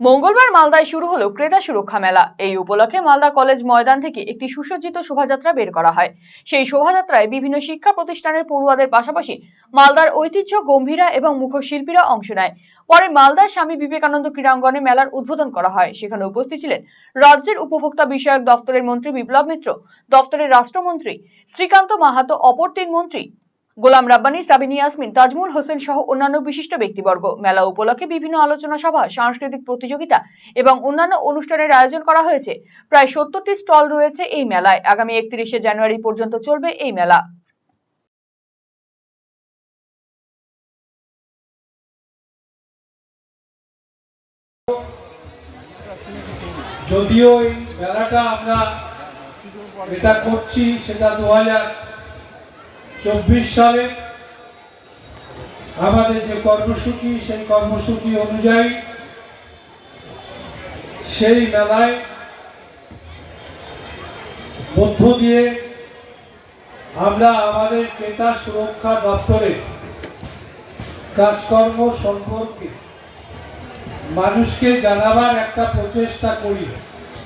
মঙ্গলবার মালদায় শুরু হলো ক্রেতা সুরক্ষা মেলা। এই উপলক্ষে মালদা কলেজ ময়দান থেকে একটি সুসজ্জিত শোভাযাত্রা বের করা হয়। সেই শোভাযাত্রায় বিভিন্ন শিক্ষা প্রতিষ্ঠানের পড়ুয়াদের পাশাপাশি মালদার ঐতিহ্য গম্ভীরা এবং মুখশিল্পীরা অংশ নেয়। পরে মালদার স্বামী বিবেকানন্দ ক্রীড়াঙ্গনে মেলার উদ্বোধন করা হয়। সেখানে উপস্থিত ছিলেন রাজ্যের উপভোক্তা বিষয়ক দফতরের মন্ত্রী বিপ্লব মিত্র, দফতরের রাষ্ট্রমন্ত্রী শ্রীকান্ত মাহাতো, অপর তিন মন্ত্রী গোলাম রাব্বানি, সাবিনী ইয়াসমিন, তাজমুল হোসেন সহ অন্যান্য বিশিষ্ট ব্যক্তিবর্গ। মেলা উপলক্ষে বিভিন্ন আলোচনা সভা, সাংস্কৃতিক প্রতিযোগিতা এবং অন্যান্য অনুষ্ঠানের আয়োজন করা হয়েছে। প্রায় সত্তরটি স্টল রয়েছে এই মেলায়। আগামী একত্রিশে জানুয়ারি পর্যন্ত চলবে এই মেলা। যদিও এই মেলাটা আমরা যেটা করছি সেটা দু হাজার চব্বিশ সালে আমাদের যে কর্মসূচি, সেই কর্মসূচি অনুযায়ী সেই মেলায় মধ্য দিয়ে আমরা আমাদের ক্রেতা সুরক্ষা দপ্তরে কাজকর্ম সম্পর্কে মানুষকে জানাবার একটা প্রচেষ্টা করি।